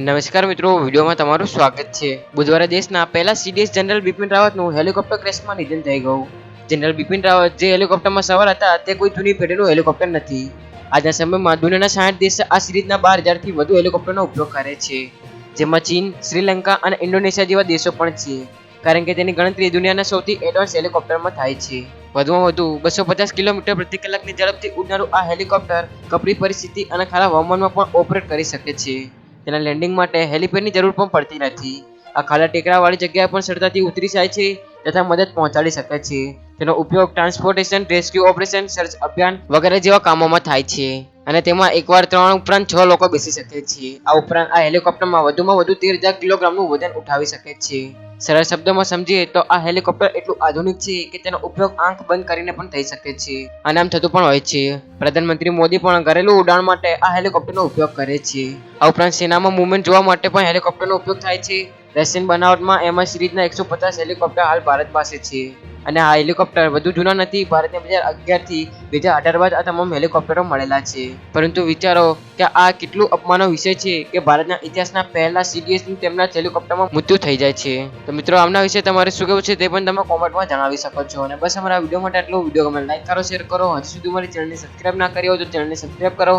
નમસ્કાર મિત્રો, વિડીયોમાં તમારું સ્વાગત છે. બુધવારે દેશના પહેલા સીડીએસ જનરલ બિપિન રાવતનું હેલિકોપ્ટર ક્રેશમાં નિધન થઈ ગયું. જનરલ બિપિન રાવત જે હેલિકોપ્ટરમાં સવાર હતા, તે કોઈ જૂની પેઢીનું હેલિકોપ્ટર નથી. આજના સમયમાં દુનિયાના સાઠ દેશ આ સિરીઝના બાર હજારથી વધુ હેલિકોપ્ટરનો ઉપયોગ કરે છે. જેમાં ચીન, શ્રીલંકા અને ઇન્ડોનેશિયા જેવા દેશો પણ છે. કારણ કે તેની ગણતરી દુનિયાના સૌથી એડવાન્સ હેલિકોપ્ટરમાં થાય છે. વધુમાં વધુ બસો પચાસ કિલોમીટર પ્રતિ કલાકની ઝડપથી ઉડનારું આ હેલિકોપ્ટર કપરી પરિસ્થિતિ અને ખરાબ હવામાનમાં પણ ઓપરેટ કરી શકે છે. તેના લેન્ડિંગ માટે હેલિપેડની જરૂર પણ પડતી નથી. આ ખાલા ટેકરાવાળી જગ્યાએ પણ સરળતાથી ઉતરી જાય છે તથા મદદ પહોંચાડી શકે છે. તેનો ઉપયોગ ટ્રાન્સપોર્ટેશન રેસ્ક્યુ ઓપરેશન સર્ચ અભિયાન વગેરે જેવા કામોમાં થાય છે અને તેમાં એકવાર ત્રણ ઉપરાંત છ લોકો બેસી શકે છે. આ ઉપરાંત આ હેલિકોપ્ટરમાં વધુમાં વધુ તેર હજાર કિલોગ્રામનું વજન ઉઠાવી શકે છે. સરળ શબ્દોમાં સમજીએ તો આ હેલિકોપ્ટર એટલું આધુનિક છે કે તેનો ઉપયોગ આંખ બંધ કરીને પણ થઈ શકે છે. અને આમ થતું પણ હોય છે. પ્રધાનમંત્રી મોદી પણ ઘરેલું ઉડાણ માટે આ હેલિકોપ્ટરનો ઉપયોગ કરે છે. આ ઉપરાંત સેનામાં મુવમેન્ટ જોવા માટે પણ હેલિકોપ્ટરનો ઉપયોગ થાય છે. રશિયન બનાવટમાં એમાં સિરીઝના એકસો પચાસ હેલિકોપ્ટર હાલ ભારત પાસે છે. અને આ હેલિકોપ્ટર વધુ જૂના નથી, ભારતને બે હજાર અગિયારથી બે હજાર અઢાર બાદ આ તમામ હેલિકોપ્ટરો મળેલા છે. પરંતુ વિચારો કે આ કેટલું અપમાનનો વિષય છે કે ભારતના ઇતિહાસના પહેલા સીડીએસનું તેમના હેલિકોપ્ટરમાં મૃત્યુ થઈ જાય છે. તો મિત્રો, આમના વિશે તમારે શું કહેવું છે તે પણ તમે કોમેન્ટમાં જણાવી શકો છો. અને બસ અમારા વીડિયો માટે આટલું. વીડિયો ગમે લાઈક કરો શેર કરો. હજી સુધી મારી ચેનલને સબસ્ક્રાઈબ ના કરી હોય તો ચેનલને સબસ્ક્રાઈબ કરો.